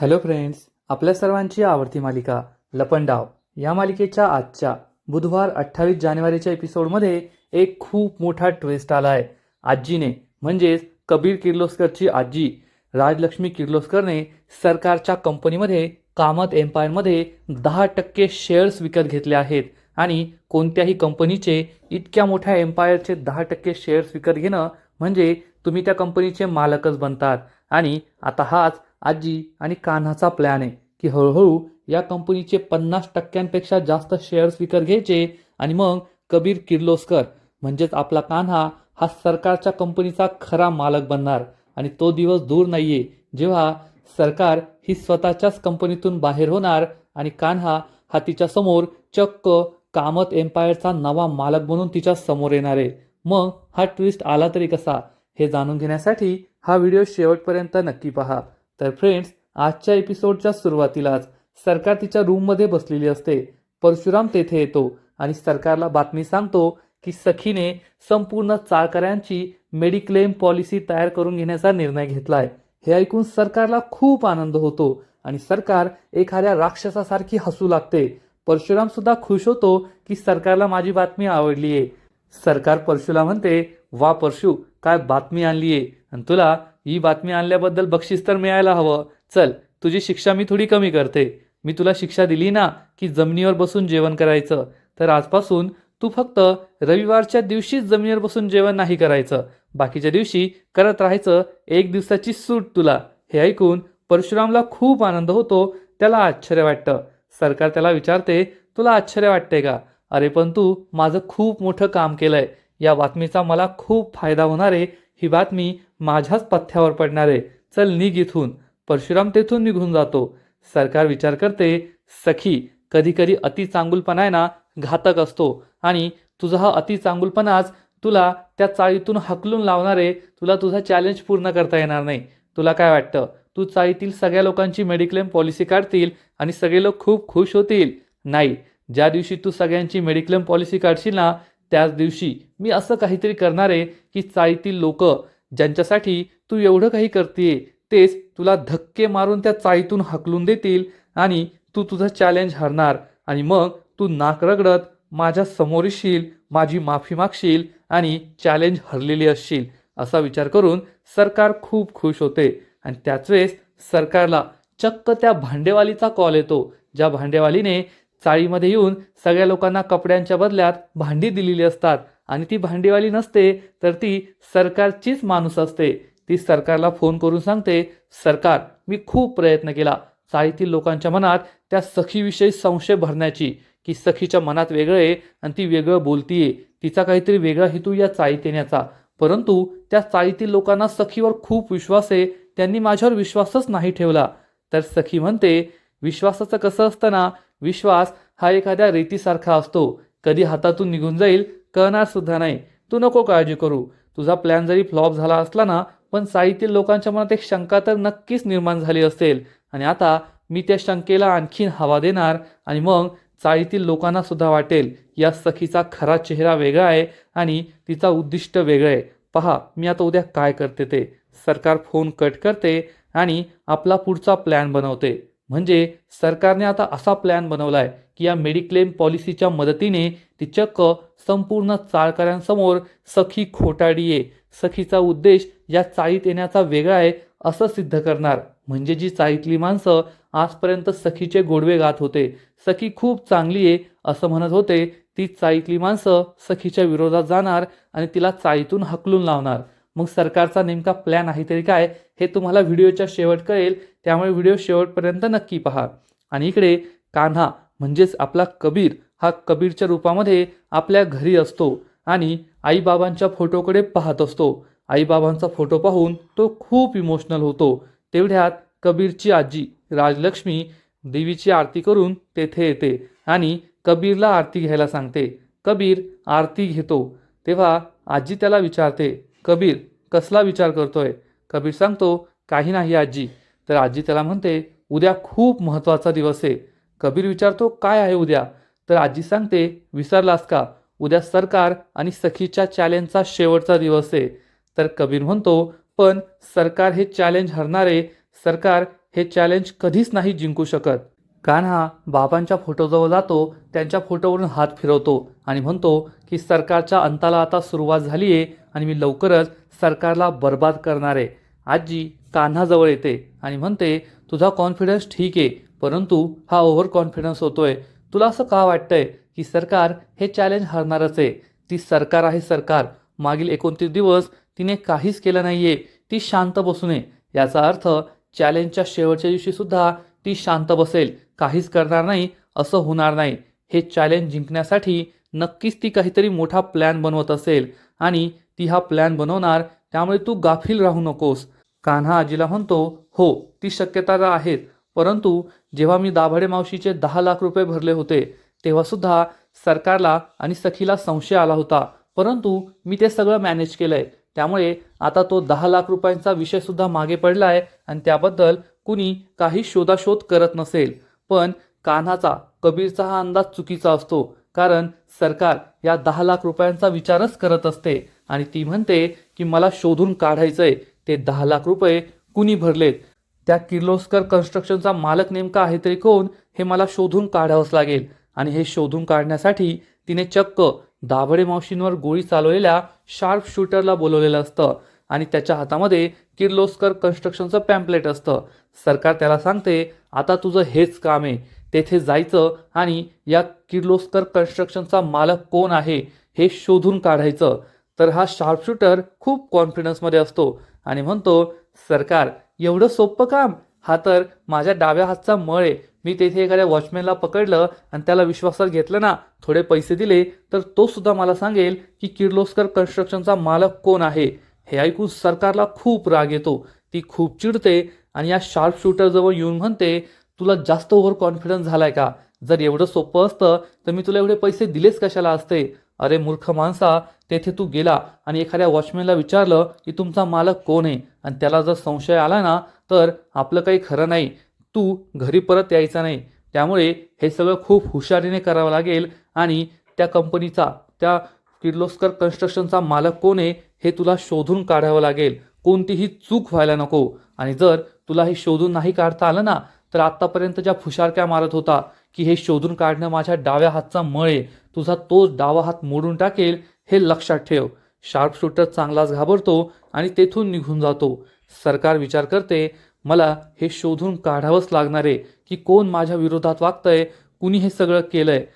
Hello friends आपल्या सर्वांची आवडती मालिका लपंडाव या मालिकेच्या आजच्या बुधवार अठ्ठावीस जानेवारीच्या एपिसोडमध्ये एक खूप मोठा ट्विस्ट आला आहे आजीने म्हणजेच कबीर किर्लोस्करची आजी राजलक्ष्मी किर्लोस्करने सरकारच्या कंपनीमध्ये कामत एम्पायरमध्ये दहा टक्के शेअर्स विकत घेतले आहेत आणि कोणत्याही कंपनीचे इतक्या मोठ्या एम्पायरचे दहा टक्के शेअर्स विकत घेणं म्हणजे तुम्ही त्या कंपनीचे मालकच बनतात. आणि आता हाच आजी आणि कान्हाचा प्लॅन आहे की हळूहळू या कंपनीचे पन्नास टक्क्यांपेक्षा जास्त शेअर्स विकत घ्यायचे आणि मग कबीर किर्लोस्कर म्हणजेच आपला कान्हा हा सरकारच्या कंपनीचा खरा मालक बनणार आणि तो दिवस दूर नाहीये जेव्हा सरकार ही स्वतःच्याच कंपनीतून बाहेर होणार आणि कान्हा हा तिच्या समोर चक्क कामत एम्पायरचा नवा मालक म्हणून तिच्या समोर येणार आहे. मग हा ट्विस्ट आला तरी कसा? हे जाणून घेण्यासाठी हा व्हिडिओ शेवटपर्यंत नक्की पहा. तर फ्रेंड्स आजच्या एपिसोडच्या सुरुवातीलाच सरकार तिच्या रूममध्ये बसलेली असते. परशुराम तेथे येतो आणि सरकारला बातमी सांगतो की सखीने संपूर्ण चाळकऱ्यांची मेडिक्लेम पॉलिसी तयार करून घेण्याचा निर्णय घेतलाय. हे ऐकून सरकारला खूप आनंद होतो आणि सरकार एखाद्या राक्षसासारखी हसू लागते. परशुराम सुद्धा खुश होतो की सरकारला माझी बातमी आवडली आहे सरकार परशुला म्हणते वा परशु काय बातमी आणलीये आणि तुला ही बातमी आणल्याबद्दल बक्षीस तर मिळायला हवं. चल तुझी शिक्षा मी थोडी कमी करते. मी तुला शिक्षा दिली ना की जमिनीवर बसून जेवण करायचं. तर आजपासून तू फक्त रविवारच्या दिवशीच जमिनीवर बसून जेवण नाही करायचं. बाकीच्या दिवशी करत राहायचं एक दिवसाची सूट तुला. हे ऐकून परशुरामला खूप आनंद होतो त्याला आश्चर्य वाटतं. सरकार त्याला विचारते तुला आश्चर्य वाटते का? अरे पण तू माझं खूप मोठं काम केलंय. या बातमीचा मला खूप फायदा होणार आहे. ही बातमी माझ्याच पथ्यावर पडणार आहे. चल निघ इथून. परशुराम तेथून निघून जातो. सरकार विचार करते सखी कधी कधी अति चांगुलपणा आहे ना घातक असतो. आणि तुझा हा अति चांगुलपणाच तुला त्या चाळीतून हकलून लावणारे तुला तुझा चॅलेंज पूर्ण करता येणार नाही. तुला काय वाटतं? तू चाळीतील सगळ्या लोकांची मेडिक्लेम पॉलिसी काढतील आणि सगळे लोक खूप खुश होतील. नाही. ज्या दिवशी तू सगळ्यांची मेडिक्लेम पॉलिसी काढशील ना त्याच दिवशी मी असं काहीतरी करणार आहे की चाळीतील लोक ज्यांच्यासाठी तू एवढं काही करते तेच तुला धक्के मारून त्या चाळीतून हकलून देतील आणि तू तुझं चॅलेंज हरणार आणि मग तू नाक रगडत माझ्यासमोर येशील माझी माफी मागशील आणि चॅलेंज हरलेली असशील असा विचार करून सरकार खूप खुश होते. आणि त्याच वेळेस सरकारला चक्क त्या भांडेवालीचा कॉल येतो ज्या भांडेवालीने चाळीमध्ये येऊन सगळ्या लोकांना कपड्यांच्या बदल्यात भांडी दिलेली असतात. आणि ती भांडीवाली नसते तर ती सरकारचीच माणूस असते. ती सरकारला फोन करून सांगते सरकार मी खूप प्रयत्न केला. चाळीतील लोकांच्या मनात त्या सखीविषयी संशय भरण्याची की सखीच्या मनात वेगळं आहे आणि ती वेगळं बोलतीये. तिचा काहीतरी वेगळा हेतू या चाळीत येण्याचा. परंतु त्या चाळीतील लोकांना सखीवर खूप विश्वास आहे. त्यांनी माझ्यावर विश्वासच नाही ठेवला. तर सखी म्हणते विश्वासाचं कसं असतं ना विश्वास हा एखाद्या रेतीसारखा असतो. कधी हातातून निघून जाईल कळणार सुद्धा नाही. तू नको काळजी करू. तुझा प्लॅन जरी फ्लॉप झाला असला ना पण साईतील लोकांच्या मनात एक शंका तर नक्कीच निर्माण झाली असेल. आणि आता मी त्या शंकेला आणखीन हवा देणार आणि मग चाळीतील लोकांना सुद्धा वाटेल या सखीचा खरा चेहरा वेगळा आहे आणि तिचा उद्दिष्ट वेगळं आहे. पहा मी आता उद्या काय करते ते. सरकार फोन कट करते आणि आपला पुढचा प्लॅन बनवते. म्हणजे सरकारने आता असा प्लॅन बनवला आहे की या मेडिक्लेम पॉलिसीच्या मदतीने ती चक्क संपूर्ण चाळकऱ्यांसमोर सखी खोटाडी आहे सखीचा उद्देश या चाळीत येण्याचा वेगळा आहे असं सिद्ध करणार. म्हणजे जी चाळीतली माणसं आजपर्यंत सखीचे गोडवे गात होते. सखी खूप चांगली आहे असं म्हणत होते. ती चाळीतली माणसं सखीच्या विरोधात जाणार आणि तिला चाळीतून हकलून लावणार. मग सरकारचा नेमका प्लॅन आहे तरी काय? हे तुम्हाला व्हिडिओच्या शेवट कळेल. त्यामुळे व्हिडिओ शेवटपर्यंत नक्की पहा. आणि इकडे कान्हा म्हणजेच आपला कबीर हा कबीरच्या रूपामध्ये आपल्या घरी असतो आणि आईबाबांच्या फोटोकडे पाहत असतो. आईबाबांचा फोटो पाहून तो खूप इमोशनल होतो. तेवढ्यात कबीरची आजी राजलक्ष्मी देवीची आरती करून तेथे येते आणि कबीरला आरती घ्यायला सांगते. कबीर आरती घेतो. तेव्हा आजी त्याला विचारते कबीर कसला विचार करतोय? कबीर सांगतो काही नाही आजी. तर आजी त्याला म्हणते उद्या खूप महत्त्वाचा दिवस आहे. कबीर विचारतो काय आहे उद्या? तर आजी सांगते विसरलास का? उद्या सरकार आणि सखीच्या चॅलेंजचा शेवटचा दिवस आहे. तर कबीर म्हणतो पण सरकार हे चॅलेंज हरणारे सरकार हे चॅलेंज कधीच नाही जिंकू शकत. कान्हा बाबांच्या फोटोजवळ जातो त्यांच्या फोटोवरून हात फिरवतो आणि म्हणतो की सरकारच्या अंताला आता सुरुवात झाली आहे आणि मी लवकरच सरकारला बर्बाद करणार आहे. आजी कान्हाजवळ येते आणि म्हणते तुझा कॉन्फिडन्स ठीक आहे परंतु हा ओव्हर कॉन्फिडन्स होतोय. तुला असं का वाटतंय की सरकार हे चॅलेंज हरणारच आहे? ती सरकार आहे सरकार. मागील एकोणतीस दिवस तिने काहीच केलं नाही आहे ती शांत बसू नये याचा अर्थ चॅलेंजच्या शेवटच्या दिवशी सुद्धा ती शांत बसेल. काहीच करणार नाही असं होणार नाही. हे चॅलेंज जिंकण्यासाठी नक्कीच ती काहीतरी मोठा प्लॅन बनवत असेल आणि ती हा प्लॅन बनवणार त्यामुळे तू गाफील राहू नकोस. कान्हा आजीला म्हणतो हो ती शक्यता तर आहेत. परंतु जेव्हा मी दाभाडे मावशीचे दहा लाख रुपये भरले होते तेव्हासुद्धा सरकारला आणि सखीला संशय आला होता. परंतु मी ते सगळं मॅनेज केलं आहे त्यामुळे आता तो दहा लाख रुपयांचा विषय सुद्धा मागे आहे आणि त्याबद्दल कुणी काही शोधाशोध करत नसेल. पण कान्हाचा कबीरचा हा अंदाज चुकीचा असतो. कारण सरकार या दहा लाख रुपयांचा विचारच करत असते आणि ती म्हणते की मला शोधून काढायचं आहे ते दहा लाख रुपये कुणी भरलेत? त्या किर्लोस्कर कन्स्ट्रक्शनचा मालक नेमका आहे तरी कोण हे मला शोधून काढावंच लागेल. आणि हे शोधून काढण्यासाठी तिने चक्क दाभडे मावशींवर गोळी चालवलेल्या शार्प शूटरला बोलवलेलं असतं. आणि त्याच्या हातामध्ये किर्लोस्कर कन्स्ट्रक्शनचं पॅम्पलेट असतं. सरकार त्याला सांगते आता तुझं हेच काम आहे. तेथे जायचं आणि या किर्लोस्कर कन्स्ट्रक्शनचा मालक कोण आहे हे शोधून काढायचं. तर हा शार्प शूटर खूप कॉन्फिडन्समध्ये असतो. आणि म्हणतो सरकार एवढं सोपं काम? हा तर माझ्या डाव्या हातचा मळ आहे. मी तेथे एखाद्या वॉचमॅनला पकडलं आणि त्याला विश्वासात घेतलं ना थोडे पैसे दिले तर तो सुद्धा मला सांगेल की किर्लोस्कर कन्स्ट्रक्शनचा मालक कोण आहे? हे ऐकून सरकारला खूप राग येतो. ती खूप चिडते आणि या शार्प शूटरजवळ येऊन म्हणते तुला जास्त ओव्हर कॉन्फिडन्स झालाय का? जर एवढं सोपं असतं तर मी तुला एवढे पैसे दिलेच कशाला असते? अरे मूर्ख माणसा तेथे तू गेला आणि एखाद्या वॉचमॅनला विचारलं की तुमचा मालक कोण आहे? आणि त्याला जर संशय आला ना तर आपलं काही खरं नाही. तू घरी परत यायचा नाही. त्यामुळे हे सगळं खूप हुशारीने करावं लागेल आणि त्या कंपनीचा त्या किर्लोस्कर कन्स्ट्रक्शनचा मालक कोण आहे हे तुला शोधून काढावं लागेल. कोणतीही चूक व्हायला नको. आणि जर तुला हे शोधून नाही काढता आलं ना तर आत्तापर्यंत ज्या फुशारक्या मारत होता की हे शोधून काढणं माझ्या डाव्या हातचा मळ आहे. तुझा तोच डावा हात मोडून टाकेल हे लक्षात ठेव. शार्पशूटर चांगलाच घाबरतो आणि तेथून निघून जातो. सरकार विचार करते मला हे शोधून काढावंच लागणार आहे की कोण माझ्या विरोधात वागतंय कुणी हे सगळं केलंय.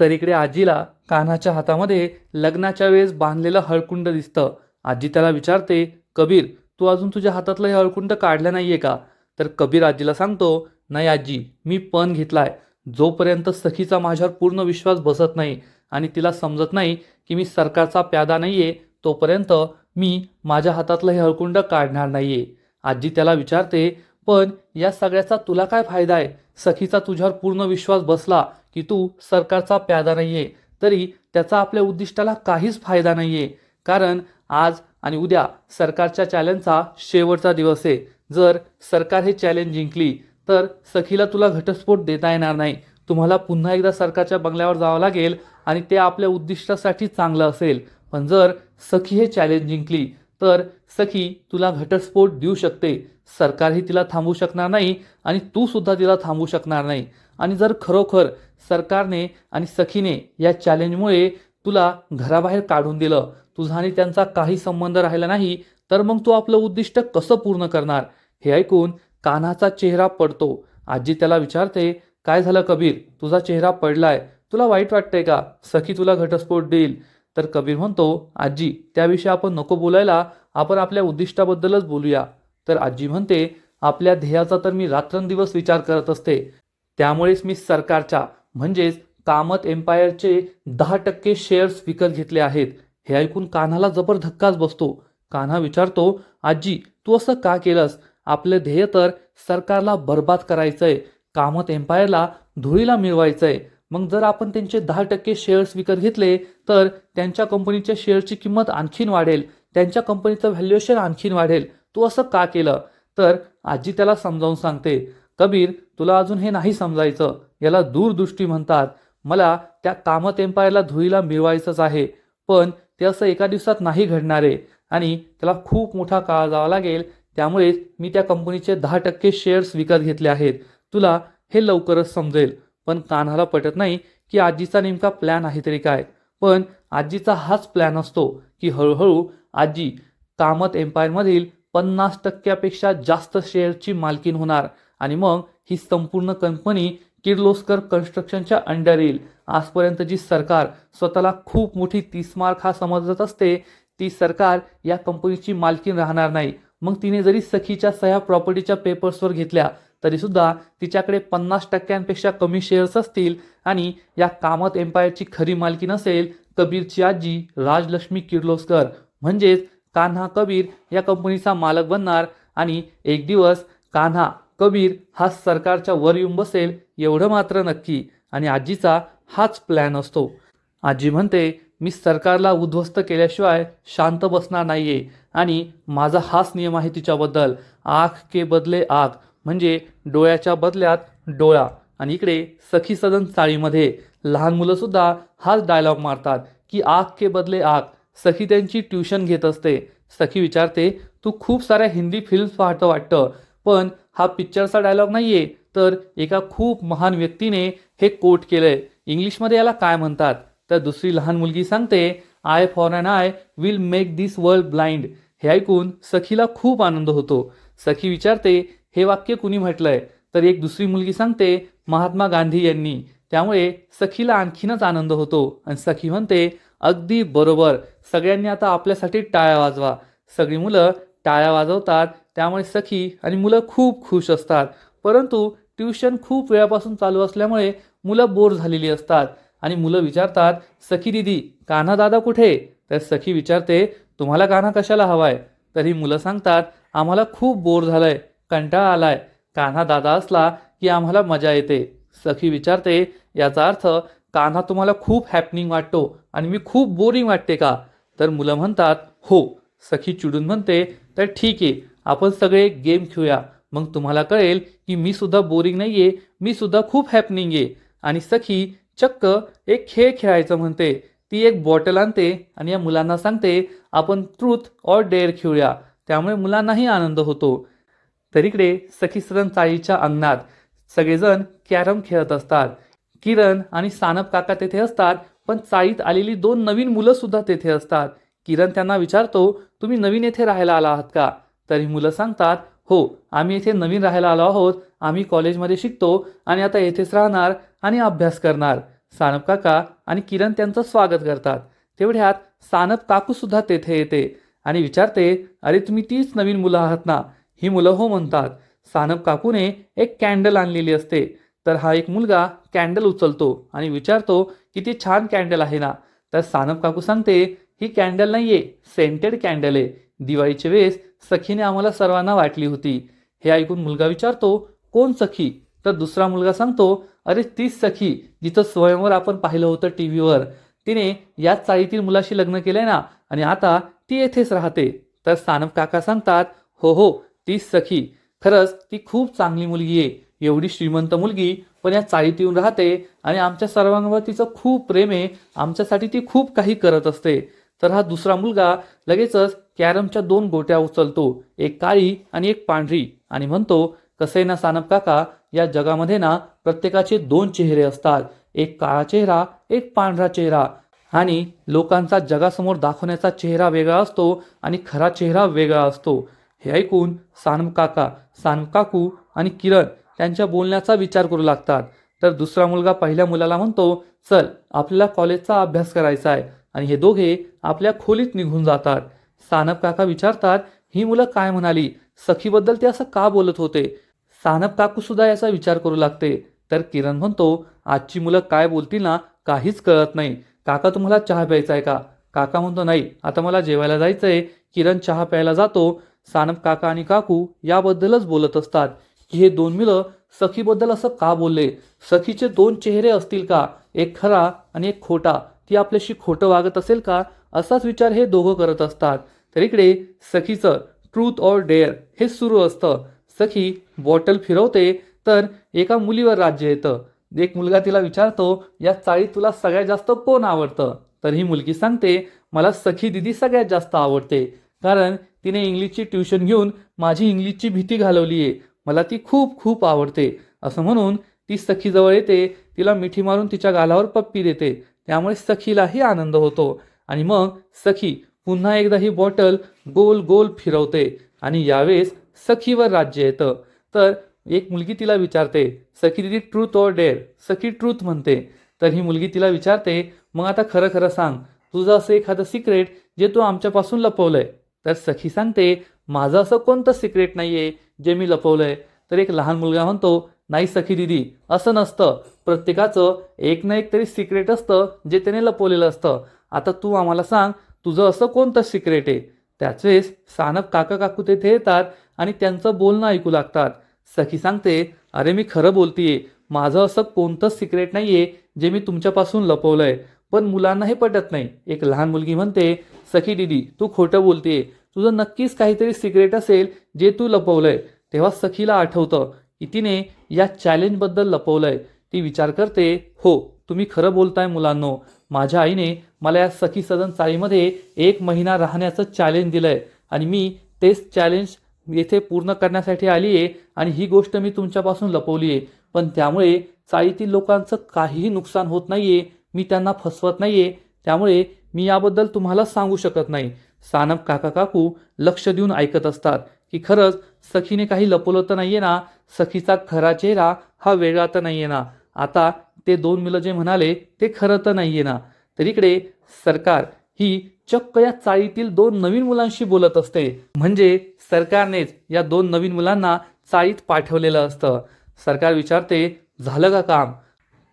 तर इकडे आजीला कान्हाच्या हातामध्ये लग्नाच्या वेळेस बांधलेलं हळकुंड दिसतं. आजी त्याला विचारते कबीर तू अजून तुझ्या हातातलं हे हळकुंड काढलं नाहीये का? तर कबीर आजीला सांगतो नाही आजी मी पण घेतलाय. जोपर्यंत सखीचा माझ्यावर पूर्ण विश्वास बसत नाही आणि तिला समजत नाही की मी सरकारचा प्यादा नाही आहे तोपर्यंत मी माझ्या हातातलं हे हळकुंड काढणार नाही आहे आजी त्याला विचारते पण या सगळ्याचा तुला काय फायदा आहे? सखीचा तुझ्यावर पूर्ण विश्वास बसला की तू सरकारचा प्यादा नाही आहे तरी त्याचा आपल्या उद्दिष्टाला काहीच फायदा नाही आहे कारण आज आणि उद्या सरकारच्या चॅलेंजचा शेवटचा दिवस आहे. जर सरकार हे चॅलेंज जिंकली तर सखीला तुला घटस्फोट देता येणार नाही. तुम्हाला पुन्हा एकदा सरकारच्या बंगल्यावर जावं लागेल आणि ते आपल्या उद्दिष्टासाठी चांगलं असेल. पण जर सखी हे चॅलेंज जिंकली तर सखी तुला घटस्फोट देऊ शकते. सरकारही तिला थांबवू शकणार नाही आणि तू सुद्धा तिला थांबवू शकणार नाही. आणि जर खरोखर सरकारने आणि सखीने या चॅलेंजमुळे तुला घराबाहेर काढून दिलं तुझा आणि त्यांचा काही संबंध राहिला नाही तर मग तू आपलं उद्दिष्ट कसं पूर्ण करणार? हे ऐकून कान्हाचा चेहरा पडतो. आजी त्याला विचारते काय झालं कबीर? तुझा चेहरा पडलाय. तुला वाईट वाटतंय का? सखी तुला घटस्फोट देईल. तर कबीर म्हणतो आजी त्याविषयी आपण नको बोलायला. आपण आपल्या उद्दिष्टाबद्दलच बोलूया. तर आजी म्हणते आपल्या ध्येयाचा तर मी रात्रंदिवस विचार करत असते. त्यामुळेच मी सरकारच्या म्हणजेच कामत एम्पायरचे दहा टक्के शेअर्स विकत घेतले आहेत. हे ऐकून कान्हाला जबर धक्काच बसतो. कान्हा विचारतो आजी तू असं का केलंस? आपलं ध्येय तर सरकारला बर्बाद करायचंय कामत एम्पायरला धुळीला मिळवायचंय. मग जर आपण त्यांचे दहा टक्के शेअर्स विकत घेतले तर त्यांच्या कंपनीच्या शेअरची किंमत आणखीन वाढेल. त्यांच्या कंपनीचं व्हॅल्युएशन आणखीन वाढेल. तू असं का केलं? तर आजी त्याला समजावून सांगते कबीर तुला अजून हे नाही समजायचं. याला दूरदृष्टी म्हणतात. मला त्या कामत एम्पायरला धुळीला मिळवायचंच आहे पण ते असं एका दिवसात नाही घडणार आहे आणि त्याला खूप मोठा काळ जावा लागेल त्यामुळेच मी त्या कंपनीचे दहा टक्के शेअर्स विकत घेतले आहेत. तुला हे लवकरच समजेल. पण कान्हाला पटत नाही की आजीचा नेमका प्लॅन आहे तरी काय. पण आजीचा हाच प्लॅन असतो की हळूहळू आजी कामत एम्पायरमधील पन्नास टक्क्यापेक्षा जास्त शेअरची मालकीन होणार. आणि मग ही संपूर्ण कंपनी किर्लोस्कर कन्स्ट्रक्शनच्या अंडर येईल. आजपर्यंत जी सरकार स्वतःला खूप मोठी तीसमार्क हा समजत असते ती सरकार या कंपनीची मालकीन राहणार नाही. मग तिने जरी सखीच्या सह्या प्रॉपर्टीच्या पेपर्सवर घेतल्या तरीसुद्धा तिच्याकडे पन्नास टक्क्यांपेक्षा कमी शेअर्स असतील आणि या कामत एम्पायरची खरी मालकी नसेल कबीरची आजी राजलक्ष्मी किर्लोस्कर. म्हणजेच कान्हा कबीर या कंपनीचा मालक बनणार आणि एक दिवस कान्हा कबीर हा सरकारच्या वर येऊन बसेल एवढं मात्र नक्की. आणि आजीचा हाच प्लॅन असतो. आजी म्हणते मी सरकारला उद्ध्वस्त केल्याशिवाय शांत बसणार नाहीये. आणि माझा हाच नियम आहे तिच्याबद्दल. आख के बदले आख. म्हणजे डोळ्याच्या बदल्यात डोळा. आणि इकडे सखी सदन चाळीमध्ये. लहान मुलंसुद्धा हाच डायलॉग मारतात की आख के बदले आख. सखी त्यांची ट्युशन घेत असते. सखी विचारते तू खूप साऱ्या हिंदी फिल्म्स पाहतं वाटतं पण हा पिक्चरचा डायलॉग नाही आहे तर एका खूप महान व्यक्तीने हे कोट केलंय. इंग्लिशमध्ये याला काय म्हणतात? तर दुसरी लहान मुलगी सांगते eye for an eye will make this world blind हे ऐकून सखीला खूप आनंद होतो. सखी विचारते हे वाक्य कुणी म्हटलंय? तर एक दुसरी मुलगी सांगते महात्मा गांधी यांनी. त्यामुळे सखीला आणखीनच आनंद होतो आणि सखी म्हणते अगदी बरोबर. सगळ्यांनी आता आपल्यासाठी टाळ्या वाजवा. सगळी मुलं टाळ्या वाजवतात त्यामुळे सखी आणि मुलं खूप खुश असतात. परंतु ट्युशन खूप वेळापासून चालू असल्यामुळे मुलं बोर झालेली असतात. आणि मुलं विचारतात सखी दिदी कान्हा दादा कुठे? तर सखी विचारते तुम्हाला कान्हा कशाला हवाय? तर ही मुलं सांगतात आम्हाला खूप बोर झालंय कंटाळा आलाय. कान्हा दादा असला की आम्हाला मजा येते. सखी विचारते याचा अर्थ कान्हा तुम्हाला खूप हॅपनिंग वाटतो आणि मी खूप बोरिंग वाटते का? तर मुलं म्हणतात हो. सखी चिडून म्हणते तर ठीक आहे आपण सगळे गेम खेळूया. मग तुम्हाला कळेल की मी सुद्धा बोरिंग नाही आहे मी सुद्धा खूप हॅपनिंग आहे. आणि सखी चक्क एक खेळ खेळायचं म्हणते. ती एक बॉटल आणते आणि या मुलांना सांगते आपण ट्रूथ और डेअर खेळूया. त्यामुळे मुलांनाही आनंद होतो. तर इकडे सखी सदन चाळीच्या अंगणात सगळेजण कॅरम खेळत असतात. किरण आणि सानप काका तेथे असतात पण चाळीत आलेली दोन नवीन मुलं सुद्धा तेथे असतात. किरण त्यांना विचारतो तुम्ही नवीन येथे राहायला आला आहात का? तरी मुलं सांगतात हो आम्ही येथे नवीन राहायला आलो आहोत. आम्ही कॉलेजमध्ये शिकतो आणि आता येथेच राहणार. आणि अभ्यास करणार. सानप काका आणि किरण त्यांचं स्वागत करतात. तेवढ्यात सानप काकूसुद्धा तेथे येते आणि विचारते अरे तुम्ही तीच नवीन मुलं आहात ना? ही मुलं हो म्हणतात. सानप काकूने एक कॅन्डल आणलेली असते. तर हा एक मुलगा कॅन्डल उचलतो आणि विचारतो किती छान कॅन्डल आहे ना? तर सानप काकू सांगते ही कॅन्डल आहे सेंटेड कॅन्डल आहे. दिवाळीच्या वेळेस सखीने आम्हाला सर्वांना वाटली होती. हे ऐकून मुलगा विचारतो कोण सखी? तर दुसरा मुलगा सांगतो अरे तीच सखी जिचं स्वयंवर आपण पाहिलं होतं टी व्हीवर तिने याच चाळीतील मुलाशी लग्न केलंय ना आणि आता ती येथेच राहते. तर सानप काका सांगतात हो हो तीच सखी. खरंच ती खूप चांगली मुलगी आहे. एवढी श्रीमंत मुलगी पण या चाळीत येऊन राहते आणि आमच्या सर्वांवर तिचं खूप प्रेम आहे. आमच्यासाठी ती खूप काही करत असते. तर हा दुसरा मुलगा लगेचच कॅरमच्या दोन गोट्या उचलतो. एक काळी आणि एक पांढरी. आणि म्हणतो कसे ना सानप काका? या जगामध्ये ना प्रत्येकाचे दोन चेहरे असतात. एक काळा चेहरा एक पांढरा चेहरा. आणि लोकांचा जगासमोर दाखवण्याचा चेहरा वेगळा असतो आणि खरा चेहरा वेगळा असतो. हे ऐकून सानप काका सानप काकू आणि किरण त्यांच्या बोलण्याचा विचार करू लागतात. तर दुसरा मुलगा पहिल्या मुलाला म्हणतो चल आपल्याला कॉलेजचा अभ्यास करायचा आहे. आणि हे दोघे आपल्या खोलीत निघून जातात. सानप काका विचारतात ही मुलं काय म्हणाली? सखीबद्दल ते असं का बोलत होते? सानप काकू सुद्धा याचा विचार करू लागते. तर किरण म्हणतो आजची मुलं काय बोलतील ना काहीच कळत नाही. काका तुम्हाला चहा प्यायचा आहे का? काका म्हणतो नाही आता मला जेवायला जायचं आहे किरण चहा प्यायला जातो. सानप काका आणि काकू याबद्दलच बोलत असतात. की हे दोन मुलं सखीबद्दल असं का बोलले? सखीचे दोन चेहरे असतील का? एक खरा आणि एक खोटा. ती आपल्याशी खोटं वागत असेल का? असाच विचार हे दोघं करत असतात. तर इकडे सखीचं ट्रूथ ऑर डेअर हे सुरू असतं. सखी बॉटल फिरवते तर एका मुलीवर राज्य येतं. एक मुलगा तिला विचारतो या चाळीत तुला सगळ्यात जास्त कोण आवडतं? तर ही मुलगी सांगते मला सखी दिदी सगळ्यात जास्त आवडते. कारण तिने इंग्लिशची ट्युशन घेऊन माझी इंग्लिशची भीती घालवली आहे. मला ती खूप खूप आवडते. असं म्हणून ती सखीजवळ येते तिला मिठी मारून तिच्या गालावर पप्पी देते. त्यामुळे सखीलाही आनंद होतो. आणि मग सखी पुन्हा एकदा ही बॉटल गोल गोल फिरवते. आणि यावेळेस सखीवर राज्य येतं. तर एक मुलगी तिला विचारते सखी दिदी truth or dare Sakhi truth म्हणते. तर ही मुलगी तिला विचारते मग आता खरं खरं सांग तुझं असं एखादं सिक्रेट जे तू आमच्यापासून लपवलंय? तर सखी सांगते माझं असं कोणतं सिक्रेट नाही आहे जे मी लपवलंय? तर एक लहान मुलगा म्हणतो नाही सखी दिदी असं नसतं. प्रत्येकाचं एक ना एक तरी सिक्रेट असतं जे त्याने लपवलेलं असतं. आता तू आम्हाला सांग तुझं असं कोणतं सिक्रेट आहे? त्याच वेळेस सानप काका काकू तेथे येतात आणि त्यांचं बोलणं ऐकू लागतात. सखी सांगते अरे मी खरं बोलतीये. माझं असं कोणतंच सिक्रेट नाहीये जे मी तुमच्यापासून लपवलंय. पण मुलांना हे पटत नाही. एक लहान मुलगी म्हणते सखी दिदी तू खोटं बोलतेय. तुझं नक्कीच काहीतरी सिक्रेट असेल जे तू लपवलंय. तेव्हा सखीला आठवतं की तिने या चॅलेंजबद्दल लपवलंय. ती विचार करते हो. तुम्ही खरं बोलताय मुलांनो. माझ्या आईने मला या सखी सदन चाळीमध्ये एक महिना राहण्याचं चॅलेंज दिलंय. आणि मी तेच चॅलेंज येथे पूर्ण करण्यासाठी आली आहे आणि ही गोष्ट मी तुमच्यापासून लपवली आहे पण त्यामुळे चाळीतील लोकांचं काहीही नुकसान होत नाही आहे मी त्यांना फसवत नाही आहे त्यामुळे मी याबद्दल तुम्हाला सांगू शकत नाही. सानप काका काकू लक्ष देऊन ऐकत असतात की खरंच सखीने काही लपवलं तर नाही आहे ना? सखीचा खरा चेहरा हा वेगळा तर नाही आहे ना? आता ते दोन मुलं जे म्हणाले ते खरं तर नाहीये ना. तर इकडे सरकार ही चक्क या चाळीतील दोन नवीन मुलांशी बोलत असते. म्हणजे सरकारनेच या दोन नवीन मुलांना चाळीत पाठवलेलं असतं. सरकार विचारते झालं का काम?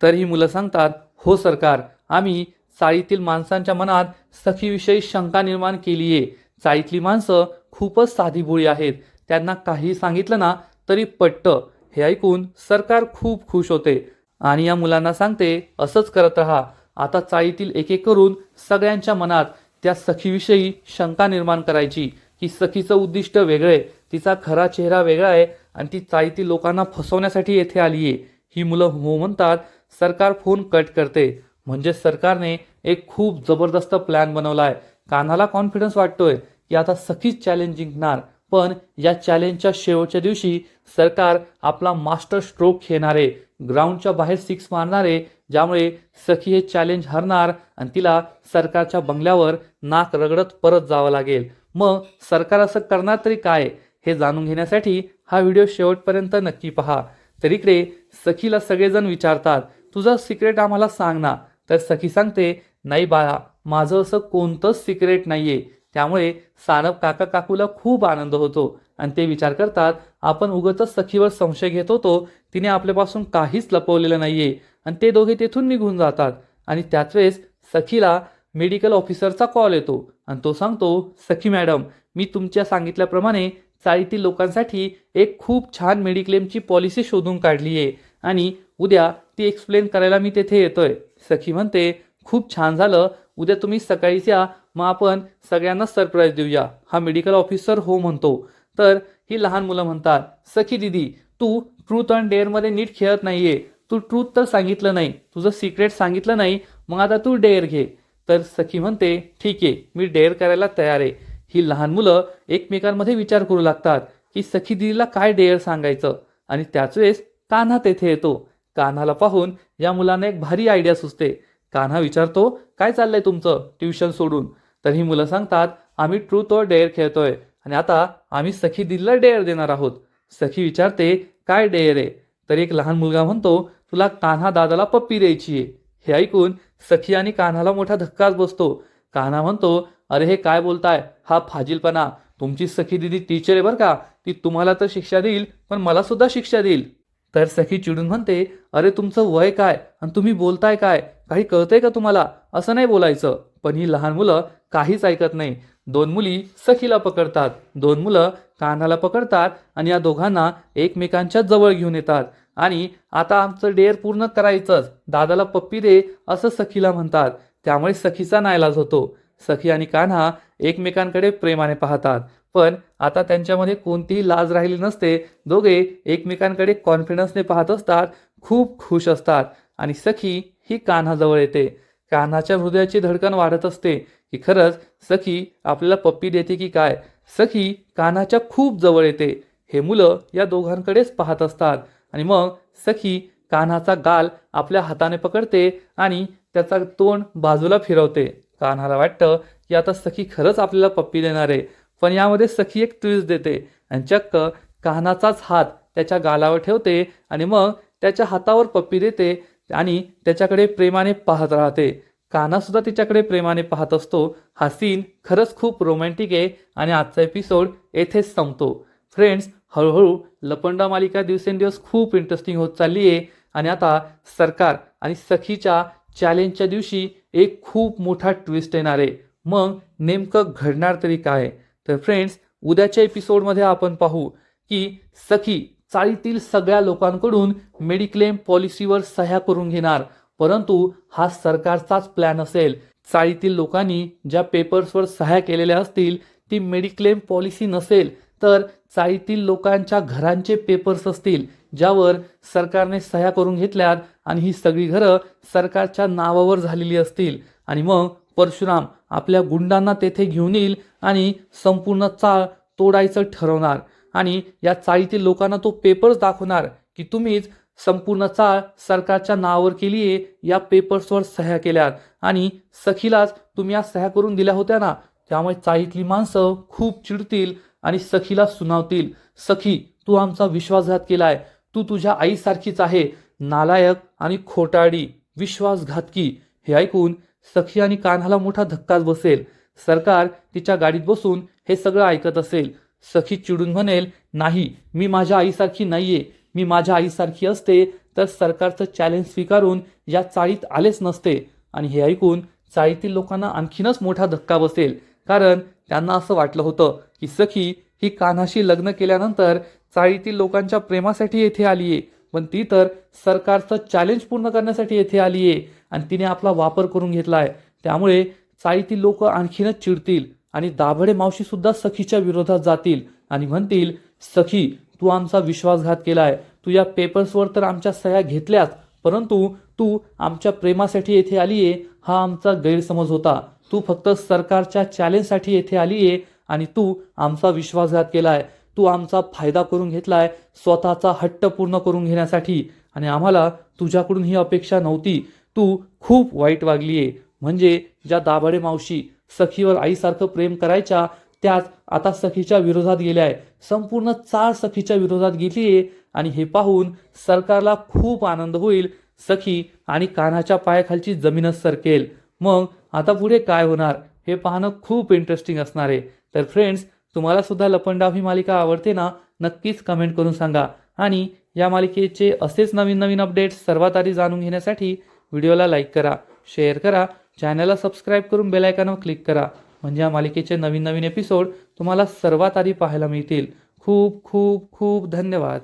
तर ही मुलं सांगतात हो सरकार आम्ही चाळीतील माणसांच्या मनात सखीविषयी शंका निर्माण केली आहे चाळीतली माणसं खूपच साधीभोळी आहेत. त्यांना काही सांगितलं ना तरी पटतं. हे ऐकून सरकार खूप खुश होते. आणि या मुलांना सांगते असंच करत राहा. आता चाळीतील एक एक करून सगळ्यांच्या मनात त्या सखीविषयी शंका निर्माण करायची. की सखीचं उद्दिष्ट वेगळं आहे तिचा खरा चेहरा वेगळा आहे आणि ती चाळीतील लोकांना फसवण्यासाठी येथे आली आहे ही मुलं हो म्हणतात सरकार फोन कट करते. म्हणजे सरकारने एक खूप जबरदस्त प्लॅन बनवला आहे कानाला कॉन्फिडन्स वाटतोय की आता सखीच चॅलेंज जिंकणार. पण या चॅलेंजच्या शेवटच्या दिवशी सरकार आपला मास्टर स्ट्रोक खेळणारे ग्राउंडच्या बाहेर सिक्स मारणारे ज्यामुळे सखी हे चॅलेंज हरणार आणि तिला सरकारच्या बंगल्यावर नाक रगडत परत जावं लागेल. मग सरकार असं करणार तरी काय? हे जाणून घेण्यासाठी हा व्हिडिओ शेवटपर्यंत नक्की पहा. तर इकडे सखीला सगळेजण विचारतात तुझं सिक्रेट आम्हाला सांग ना. तर सखी सांगते नाही बाळा माझं असं कोणतंच सिक्रेट नाहीये. त्यामुळे सानप काका काकूला खूप आनंद होतो आणि ते विचार करतात आपण उगतच सखीवर संशय घेत होतो तिने आपल्यापासून काहीच लपवलेलं नाहीये. आणि ते दोघे तेथून निघून जातात आणि त्याच वेळेस सखीला मेडिकल ऑफिसरचा कॉल येतो आणि तो सांगतो सखी मॅडम मी तुमच्या सांगितल्याप्रमाणे चाळीतील लोकांसाठी एक खूप छान मेडिक्लेमची पॉलिसी शोधून काढली आहे आणि उद्या ती एक्सप्लेन करायला मी तेथे येतोय. सखी म्हणते खूप छान झालं उद्या तुम्ही सकाळीच्या मग आपण सगळ्यांना सरप्राईज देऊया. हा मेडिकल ऑफिसर हो म्हणतो. तर ही लहान मुलं म्हणतात सखी दिदी तू ट्रूथ अँड डेअरमध्ये नीट खेळत नाहीये. तू ट्रूथ तर सांगितलं नाही. तुझं सिक्रेट सांगितलं नाही. मग आता तू डेअर घे. तर सखी म्हणते ठीक आहे मी डेअर करायला तयार आहे. ही लहान मुलं एकमेकांमध्ये विचार करू लागतात की सखी दिदीला काय डेअर सांगायचं? आणि त्याच वेळेस कान्हा तेथे येतो. कान्हाला पाहून या मुलांना एक भारी आयडिया सुचते. कान्हा विचारतो काय चाललंय तुमचं? ट्युशन सोडून. तर ही मुलं सांगतात आम्ही ट्रूथ और डेअर खेळतोय आणि आता आम्ही सखी दिलला डेअर देणार आहोत. सखी विचारते काय डेअर आहे? तर एक लहान मुलगा म्हणतो तुला कान्हा दादाला पप्पी द्यायची आहे. हे ऐकून सखी आणि कान्हाला मोठा धक्काच बसतो. कान्हा म्हणतो अरे हे काय बोलताय? हा फाजीलपणा. तुमची सखी दिदी टीचर आहे बरं का. ती तुम्हाला तर शिक्षा देईल पण मला सुद्धा शिक्षा देईल. तर सखी चिडून म्हणते अरे तुमचं वय काय आणि तुम्ही बोलताय काय? काही कळतंय का तुम्हाला? असं नाही बोलायचं. पण ही लहान मुलं काहीच ऐकत नाही. दोन मुली सखीला पकडतात. दोन मुलं कान्हाला पकडतात आणि या दोघांना एकमेकांच्या जवळ घेऊन येतात. आणि आता आमचं डेअर पूर्ण करायचंच. दादाला पप्पी दे असं सखीला म्हणतात. त्यामुळे सखीचा नायलाज होतो. सखी आणि कान्हा एकमेकांकडे प्रेमाने पाहतात. पण आता त्यांच्यामध्ये कोणतीही लाज राहिली नसते. दोघे एकमेकांकडे कॉन्फिडन्सने पाहत असतात. खूप खुश असतात. आणि सखी ही कान्हाजवळ येते. कान्हाच्या हृदयाची धडकन वाढत असते की खरंच सखी आपल्याला पप्पी देते की काय? सखी कान्हाच्या खूप जवळ येते. हे मुलं या दोघांकडेच पाहत असतात. आणि मग सखी कान्हाचा गाल आपल्या हाताने पकडते आणि त्याचा तोंड बाजूला फिरवते. कान्हाला वाटतं की आता सखी खरंच आपल्याला पप्पी देणार. आहे पण यामध्ये सखी एक ट्विस्ट देते आणि चक्क कान्हाचाच हात त्याच्या गालावर ठेवते आणि मग त्याच्या हातावर पप्पी देते आणि त्याच्याकडे प्रेमाने पाहत राहते. कानासुद्धा तिच्याकडे प्रेमाने पाहत असतो. हा सीन खरंच खूप रोमॅन्टिक आहे आणि आजचा एपिसोड येथेच संपतो. फ्रेंड्स हळूहळू लपंडा मालिका दिवसेंदिवस खूप इंटरेस्टिंग होत चालली आहे आणि आता सरकार आणि सखीच्या चॅलेंजच्या दिवशी एक खूप मोठा ट्विस्ट येणार आहे. मग नेमकं घडणार तरी काय? तर फ्रेंड्स उद्याच्या एपिसोडमध्ये आपण पाहू की सखी चाळीतील सगळ्या लोकांकडून मेडिक्लेम पॉलिसीवर सह्या करून घेणार. परंतु हा सरकारचाच प्लॅन असेल. चाळीतील लोकांनी ज्या पेपर्सवर सह्या केलेल्या असतील ती मेडिक्लेम पॉलिसी नसेल तर चाळीतील लोकांच्या घरांचे पेपर्स असतील ज्यावर सरकारने सह्या करून घेतल्यात आणि ही सगळी घरं सरकारच्या नावावर झालेली असतील. आणि मग परशुराम आपल्या गुंडांना तेथे घेऊन येईल आणि संपूर्ण चाळ तोडायचं ठरवणार. आणि या चाळीतील लोकांना तो पेपर्स दाखवणार की तुम्हीच संपूर्ण चाळ सरकारच्या नावावर केली आहे या पेपर्सवर सह्या केल्यात. आणि सखीलाच तुम्ही या सह्या करून दिल्या होत्या ना त्यामुळे चाळीतली माणसं खूप चिडतील आणि सखीला सुनावतील. सखी तू आमचा विश्वासघात केलाय. तू तुझ्या आईसारखीच आहे. नालायक आणि खोटाडी विश्वासघातकी हे ऐकून सखी आणि कान्हाला मोठा धक्काच बसेल. सरकार तिच्या गाडीत बसून हे सगळं ऐकत असेल. सखी चिडून म्हणेल नाही मी माझ्या आईसारखी नाहीये. मी माझ्या आईसारखी असते तर सरकारचं चॅलेंज स्वीकारून या चाळीत आलेच नसते. आणि हे ऐकून चाळीतील लोकांना आणखीनच मोठा धक्का बसेल. कारण त्यांना असं वाटलं होतं की सखी ही कान्हाशी लग्न केल्यानंतर चाळीतील लोकांच्या प्रेमासाठी येथे आली आहे पण ती तर सरकारचं चॅलेंज पूर्ण करण्यासाठी येथे आली आहे आणि तिने आपला वापर करून घेतला आहे त्यामुळे चाळीतील लोक आणखीनच चिडतील. आणि दाभडे मावशी सुद्धा सखीच्या विरोधात जातील आणि म्हणतील सखी तू आमचा विश्वासघात केलाय. तू या पेपर्सवर तर आमच्या सह्या घेतल्याच परंतु तू आमच्या प्रेमासाठी येथे आली आहे हा आमचा गैरसमज होता. तू फक्त सरकारच्या चॅलेंजसाठी येथे आली आहे आणि तू आमचा विश्वासघात केलाय. तू आमचा फायदा करून घेतलाय स्वतःचा हट्ट पूर्ण करून घेण्यासाठी. आणि आम्हाला तुझ्याकडून ही अपेक्षा नव्हती. तू खूप वाईट वागली आहे म्हणजे ज्या दाभाडे मावशी सखीवर आईसारखं प्रेम करायच्या त्याच आता सखीच्या विरोधात गेल्या आहे. संपूर्ण चाळ सखीच्या विरोधात गेली आहे. आणि हे पाहून सरकारला खूप आनंद होईल. सखी आणि कान्हाच्या पायाखालची जमीनच सरकेल. मग आता पुढे काय होणार? हे पाहणं खूप इंटरेस्टिंग असणार आहे. तर फ्रेंड्स तुम्हाला सुद्धा लपंडाव ही मालिका आवडते ना नक्कीच कमेंट करून सांगा. आणि या मालिकेचे असेच नवीन नवीन अपडेट्स सर्वात आधी जाणून घेण्यासाठी व्हिडिओला लाईक करा शेअर करा. चॅनलला सबस्क्राईब करून बेल आयकॉनवर क्लिक करा. म्हणजे या मालिकेचे नवीन नवीन एपिसोड तुम्हाला सर्वात आधी पाहायला मिळतील. खूप खूप खूप धन्यवाद.